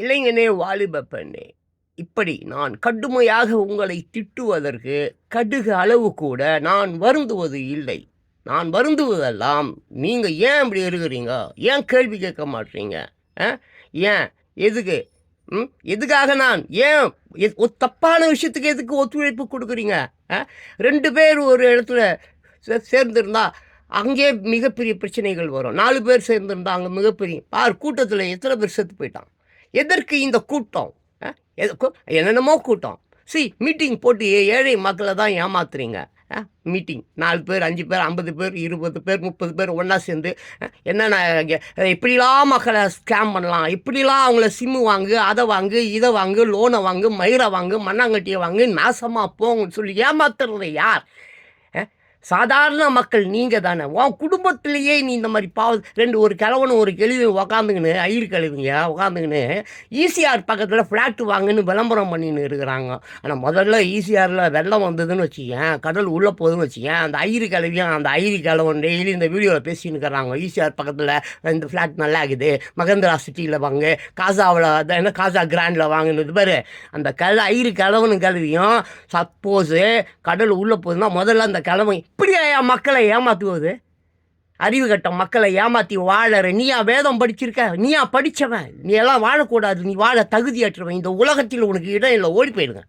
இளைஞனே வாலிப பெண்ணே இப்படி நான் கடுமையாக உங்களை திட்டுவதற்கு கடுகு அளவு கூட நான் வருந்துவது இல்லை. நான் வருந்துவதெல்லாம் நீங்கள் ஏன் இப்படி இருக்கிறீங்க? ஏன் கேள்வி கேட்க மாட்டீங்க? ஆ? ஏன்? எதுக்கு? ம்? எதுக்காக நான்? ஏன்? எத்- ஒரு தப்பான விஷயத்துக்கு எதுக்கு ஒத்துழைப்பு கொடுக்குறீங்க? ஆ? ரெண்டு பேர் ஒரு இடத்துல சே- சேர்ந்திருந்தா அங்கே மிகப்பெரிய பிரச்சனைகள் வரும். நாலு பேர் சேர்ந்திருந்தா அங்கே மிகப்பெரிய பார் கூட்டத்தில் எத்தனை பேர் செத்து போயிட்டான் எதற்கு இந்த கூட்டம்? ஆ? என்னென்னமோ கூட்டம். சி மீட்டிங் போட்டு ஏழை மக்களை தான் ஏமாத்துறீங்க. மீட்டிங் நாலு பேர் அஞ்சு பேர் ஐம்பது பேர் இருபது பேர் முப்பது பேர் ஒன்றா சேர்ந்து என்னென்ன இப்படிலாம் மக்களை ஸ்கேம் பண்ணலாம். இப்படிலாம் அவங்கள சிம்மு வாங்கு அதை வாங்கு இதை வாங்கு லோனை வாங்கு மயிரை வாங்கு மண்ணாங்கட்டியை வாங்கு நாசமாக போங்கன்னு சொல்லி ஏமாத்துறது யார்? சாதாரண மக்கள் நீங்கள் தானே உன் குடும்பத்திலேயே நீ இந்த மாதிரி பாவ ரெண்டு ஒரு கிழவனும் ஒரு கெழுவி உக்காந்துக்கின்னு ஐயர் கழுவிங்க உக்காந்துக்கின்னு ஈசிஆர் பக்கத்தில் ஃப்ளாட்டு வாங்குன்னு விளம்பரம் பண்ணின்னு இருக்கிறாங்க. ஆனால் முதல்ல ஈசிஆரில் வெள்ளம் வந்ததுன்னு வச்சுக்கேன் கடல் உள்ளே போகுதுன்னு வச்சுக்கேன் அந்த ஐயரு கிழவியும் அந்த ஐயரு கிழவன் டெய்லி இந்த வீடியோவில் பேசின்னு இருக்கிறாங்க. ஈசிஆர் பக்கத்தில் இந்த ஃப்ளாட் நல்லா இருக்குது மகேந்திரா சிட்டியில் வாங்கு காசாவில் என்ன காசா கிராண்டில் வாங்கினது பாரு. அந்த கல ஐயரு கிழவனு கிழவியும் சப்போஸு கடல் உள்ளே போகுதுன்னா முதல்ல அந்த கிழவன் நீயா மக்களை ஏமாத்துவது? அறிவு கட்டம் மக்களை ஏமாற்றி வாழற. நீயா வேதம் படிச்சிருக்க? நீயா படித்தவன் நீ எல்லாம் வாழக்கூடாது. நீ வாழ தகுதியற்றவன். இந்த உலகத்தில் உனக்கு இடம் இல்லை. ஓடி போயிடுங்க.